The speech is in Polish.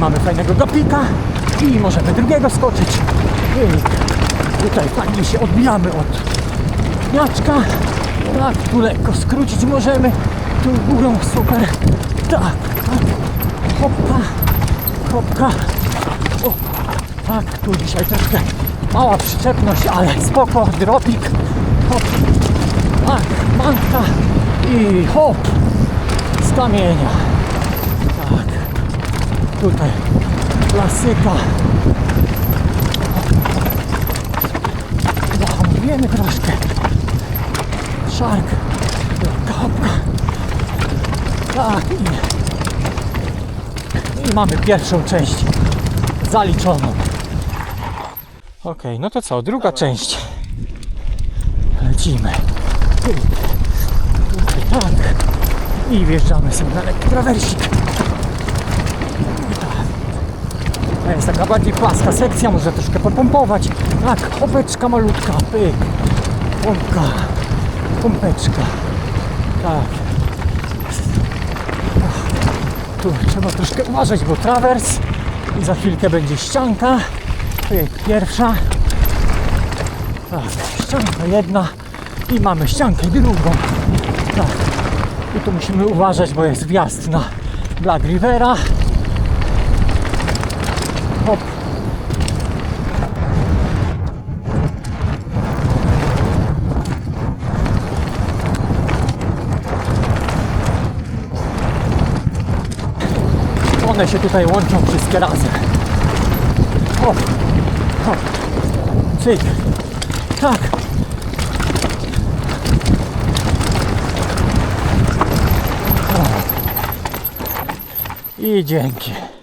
Mamy fajnego gopika i możemy drugiego skoczyć. Pyk. Tutaj fajnie się odbijamy od pniaczka. Tak, tu lekko skrócić możemy. Tu górą super. Tak, tak. Hopka, hopka. O, tak, tu dzisiaj troszkę mała przyczepność, ale spoko, dropik. Hop, tak, manka i hop z kamienia. Tutaj klasyka. Zahamujemy troszkę. Szark, lekka hopka. Tak i, i mamy pierwszą część zaliczoną. Okej, no to co, druga część. Lecimy. Pyk. Tutaj tak. I wjeżdżamy sobie na lekki trawersik. To jest taka bardziej płaska sekcja, można troszkę popompować. Tak, popeczka malutka, pyk. Pompka, pompeczka. Tak. Tu trzeba troszkę uważać, bo trawers i za chwilkę będzie ścianka. Pyk, pierwsza. Tak, ścianka jedna i mamy ściankę drugą. Tak. I tu musimy uważać, bo jest wjazd na Black Rivera. Hop. One się tutaj łączą wszystkie razem. Hop, hop, cyk, tak. I dzięki.